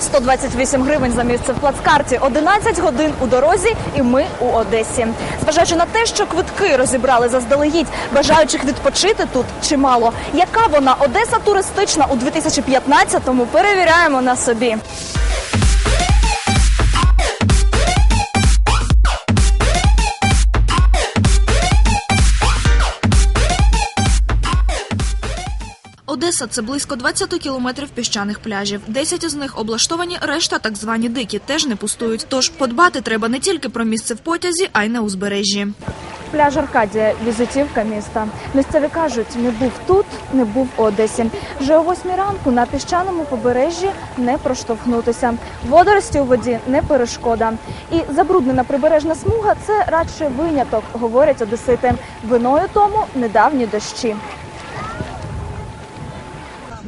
128 гривень за місце в плацкарті, 11 годин у дорозі, і ми у Одесі. Зважаючи на те, що квитки розібрали заздалегідь, бажаючих відпочити тут чимало. Яка вона Одеса туристична у 2015-му, перевіряємо на собі. Одеса це близько 20 кілометрів піщаних пляжів. 10 із них облаштовані, решта так звані дикі, теж не пустують. Тож подбати треба не тільки про місце в потязі, а й на узбережжі. Пляж Аркадія візитівка міста. Місцеві кажуть, не був тут, не був у Одесі. Вже о восьмій ранку на піщаному побережжі не проштовхнутися. Водорості у воді не перешкода. І забруднена прибережна смуга це радше виняток, говорять одесити. Виною тому недавні дощі.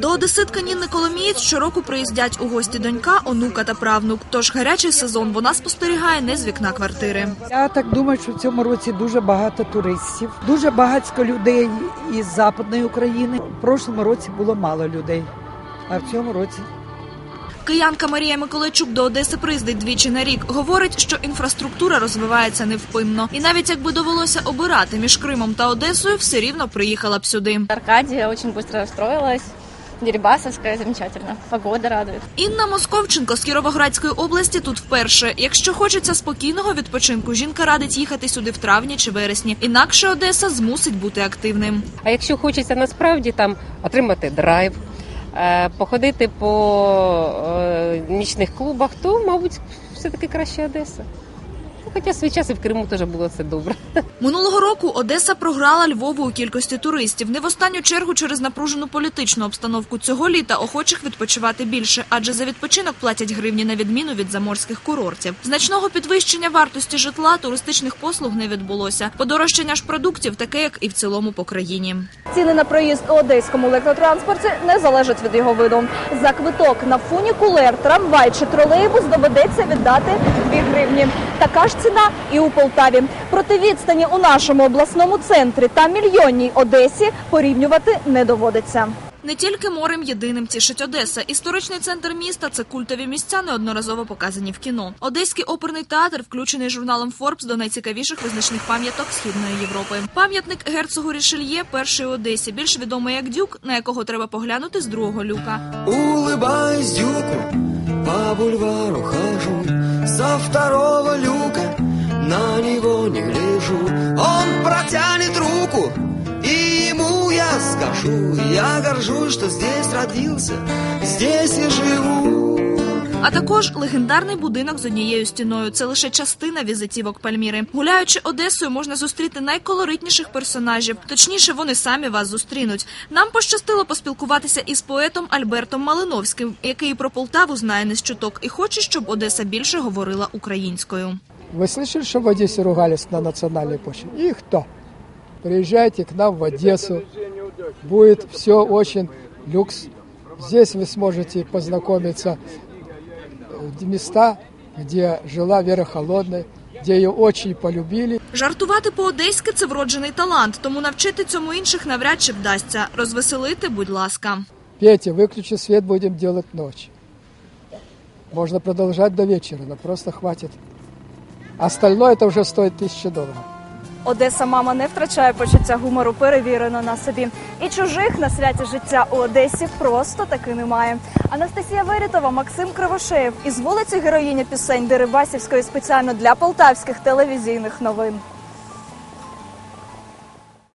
До одеситка Ніни Коломієць щороку приїздять у гості донька, онука та правнук. Тож гарячий сезон вона спостерігає не з вікна квартири. Я так думаю, що в цьому році дуже багато туристів, дуже багатько людей із Западної України. В прошлому році було мало людей, а в цьому році Киянка Марія Миколайчук до Одеси приїздить двічі на рік. Говорить, що інфраструктура розвивається невпинно. І навіть якби довелося обирати між Кримом та Одесою, все рівно приїхала б сюди. Аркадия очень быстро расстроилась. Дерибасовская замечательно. Погода радует. Інна Московченко з Кіровоградської області тут вперше. Якщо хочеться спокійного відпочинку, жінка радить їхати сюди в травні чи вересні. Інакше Одеса змусить бути активним. А якщо хочеться насправді там отримати драйв, е, походити по е, нічних клубах, то, мабуть, все-таки краще Одеса. Хоча свій час і в Криму теж було все добре. Минулого року Одеса програла Львову у кількості туристів. Не в останню чергу через напружену політичну обстановку цього літа охочих відпочивати більше, адже за відпочинок платять гривні на відміну від заморських курортів. Значного підвищення вартості житла туристичних послуг не відбулося. Подорожчання ж продуктів таке, як і в цілому по країні. Ціни на проїзд у одеському електротранспорті не залежать від його виду. За квиток на фунікулер, трамвай чи тролейбус доведеться віддати 2 гривні. Така ж ціна і у Полтаві. Проте відстані у нашому обласному центрі та мільйонній Одесі порівнювати не доводиться. Не тільки морем єдиним тішить Одеса. Історичний центр міста це культові місця, неодноразово показані в кіно. Одеський оперний театр включений журналом Forbes до найцікавіших визначних пам'яток Східної Європи. Пам'ятник герцогу Рішельє, перший у Одесі, більш відомий як дюк, на якого треба поглянути з другого люка. Улыбаюсь дюку, по бульвару хожу Со второго люка. На него не гляжу Он протянет руку, и ему я скажу. Я горжусь, что здесь родился, здесь и живу А також легендарний будинок з однією стіною. Це лише частина візитівок Пальміри. Гуляючи Одесою, можна зустріти найколоритніших персонажів. Точніше, вони самі вас зустрінуть. Нам пощастило поспілкуватися із поетом Альбертом Малиновським, який про Полтаву знає не з чуток і хоче, щоб Одеса більше говорила українською. Вы слышали, что в Одессе ругались на национальной почве? И кто? Приезжайте к нам в Одессу. Будет все очень люкс. Здесь вы сможете познакомиться в места, где жила Вера Холодная, где ее очень полюбили. Жартувати по-одеськи – це вроджений талант, тому навчити цьому інших навряд чи вдасться. Розвеселити, будь ласка. Петя, выключи свет, будем делать ночь. Можно продолжать до вечера, но просто хватит. Остальное это уже стоит тысячи долларов. Одеса мама не втрачає почуття гумору, перевірено на собі. І чужих на святі життя у Одесі просто таки немає. Анастасія Верітова, Максим Кривошеєв із вулиці героїня пісень Дерибасівської спеціально для полтавських телевізійних новин.